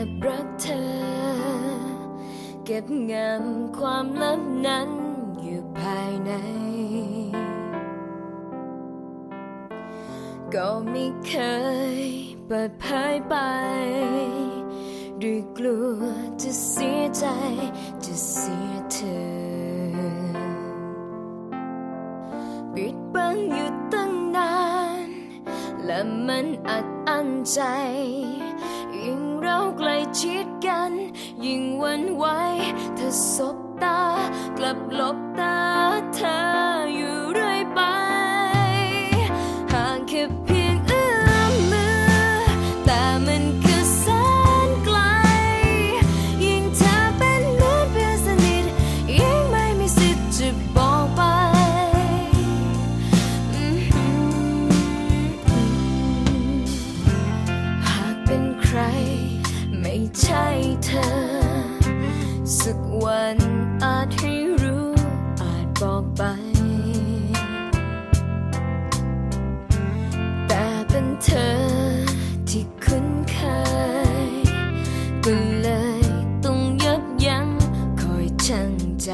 อบรักเธอ เก็บงำความลับนั้นอยู่ภายใน ก็ไม่เคยเปิดเผยไป ด้วยกลัวจะเสียใจจะเสียเธอ ปิดบังอยู่ตั้งนาน และมันอัดอั้นใจยิ่งเราใกล้ัน ยิ่งหวันไหวเธอสบตา กลับหลบตาเธออยู่เรื่อยไปห่างแค่เพียงเอื้อมมือ แต่มันคือแสนไกล ยิ่งเธอเป็นเหมือนเพื่อนสนิท ยิ่งไม่มีสิทธิ์จะบอกไปหากเป็นใคร ไม่ใช่เธอ สักวันอาจให้รู้อาจบอกไป แต่เป็นเธอที่คุ้นเคยก็เลยต้องยับยั้งคอยชั่งใจ